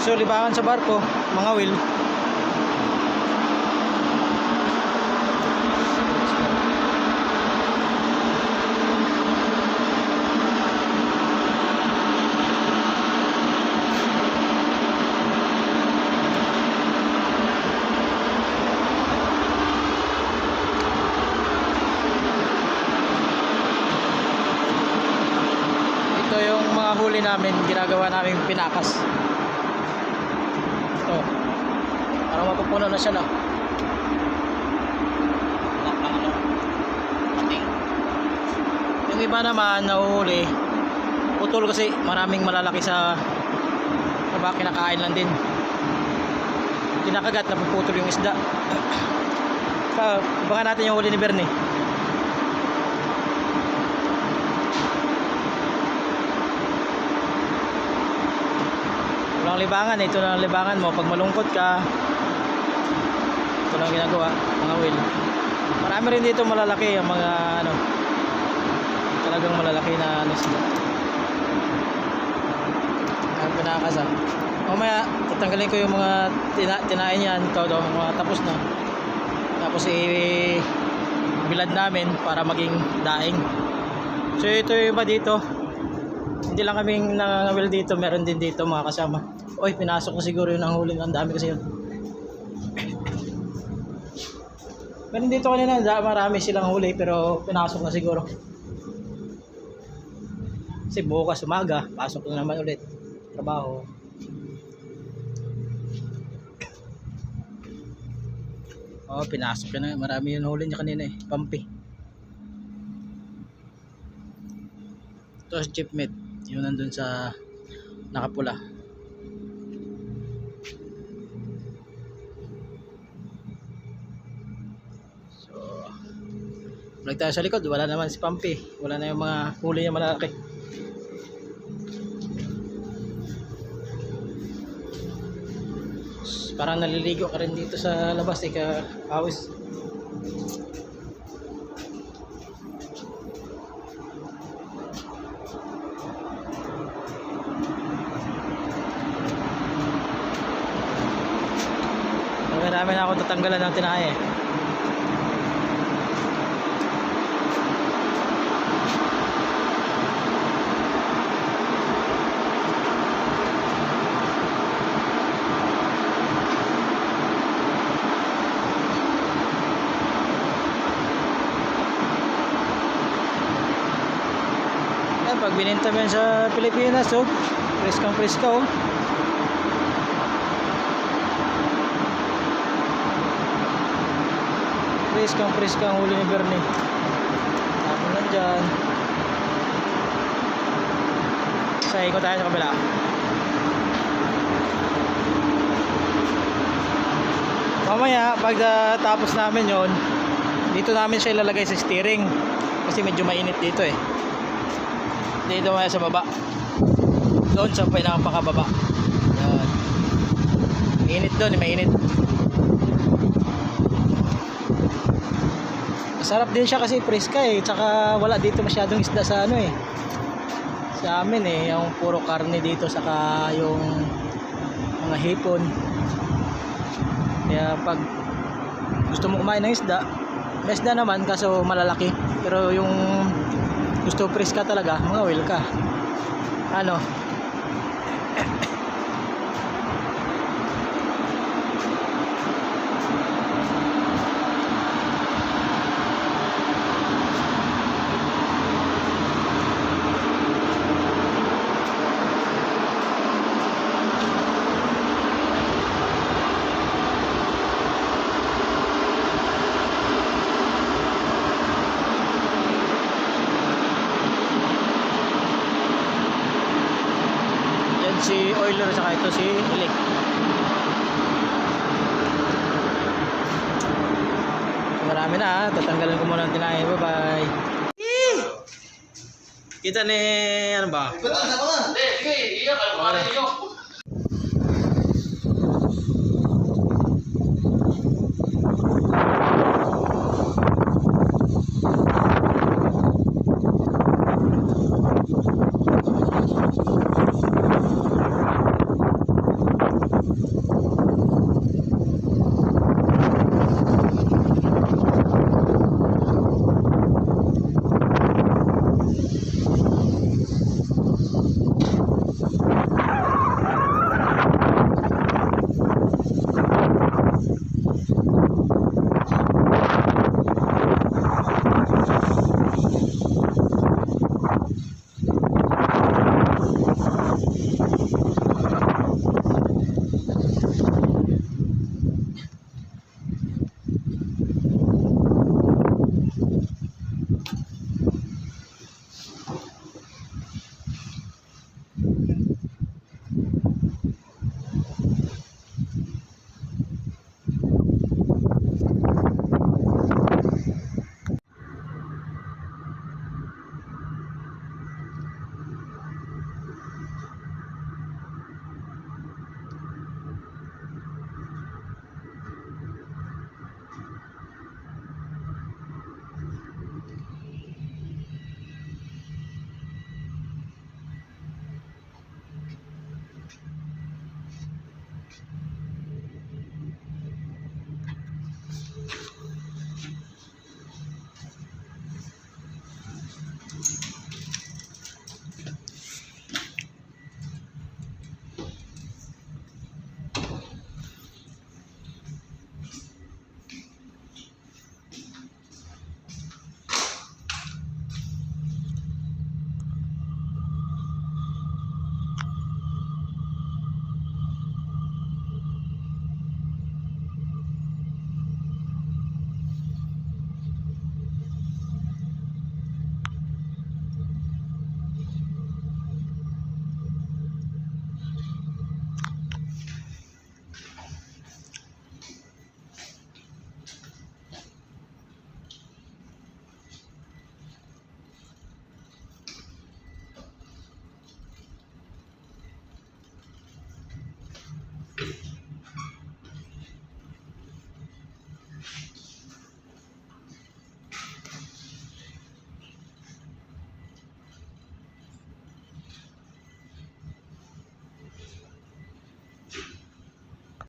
So, libangan sa barko, mga will. Ito yung mga huli namin, ginagawa namin pinakas. Ito. Parang mapupuno na siya na. Yung iba naman nahuhuli, putol kasi maraming malalaki sa baba kinakain lang din. Kinakagat na puputol yung isda. Pa, baka natin yung huli ni Bernie. Walang libangan, ito lang ang libangan mo. Pag malungkot ka, ito lang ang ginagawa, mga will. Marami rin dito malalaki, ang mga ano, talagang malalaki na ano sila. Ang pinakasa. Mamaya, tatanggalin ko yung mga tina tinain yan, ito daw, mga tapos na. Tapos i bilad namin para maging daing. So ito yung iba dito. Hindi lang kaming nangangawil dito, meron din dito mga kasama. Oy, pinasok ko siguro yun ang huli. Ang dami kasi yun. Meron dito kanina, marami silang huli pero pinasok na siguro. Kasi bukas umaga, pasok na naman ulit. Trabaho. Oh, pinasok na. Marami yung huli niya kanina eh. Pampi. Ito si Chipmate. Yung nandun sa nakapula. Balik tayo sa likod. Wala naman si Pampi. Wala na yung mga huli niya malaki. Parang naliligo ka rin dito sa labas. Eh, awis. Marami na ako tatanggalan ng tinaya eh. Pag bininta mo sa Pilipinas, oh, preskang preska, oh. Preskang preskang huli ni Bernie. Tapon lang dyan. Sa ikot tayo sa kabila. Mamaya, pag ah, tapos namin yon dito namin siya ilalagay sa steering. Kasi medyo mainit dito eh. Dito maya sa baba. Doon sa pinakapakababa. Yan. Mainit doon, eh, mainit. Masarap din siya kasi preska eh. Tsaka wala dito masyadong isda sa ano eh. Sa amin eh. Yung puro karne dito. Saka yung mga hipon. Kaya pag gusto mo kumain ng isda, may isda naman kaso malalaki. Pero yung gusto preska talaga, mga whale ka. Ano? Si Euler saka ito si Ilik. Marami na ha. Tatanggalin ko muna ang tinahin. Bye bye. Kita ni ano ba? Hindi, sige, iyak. Ano pa rin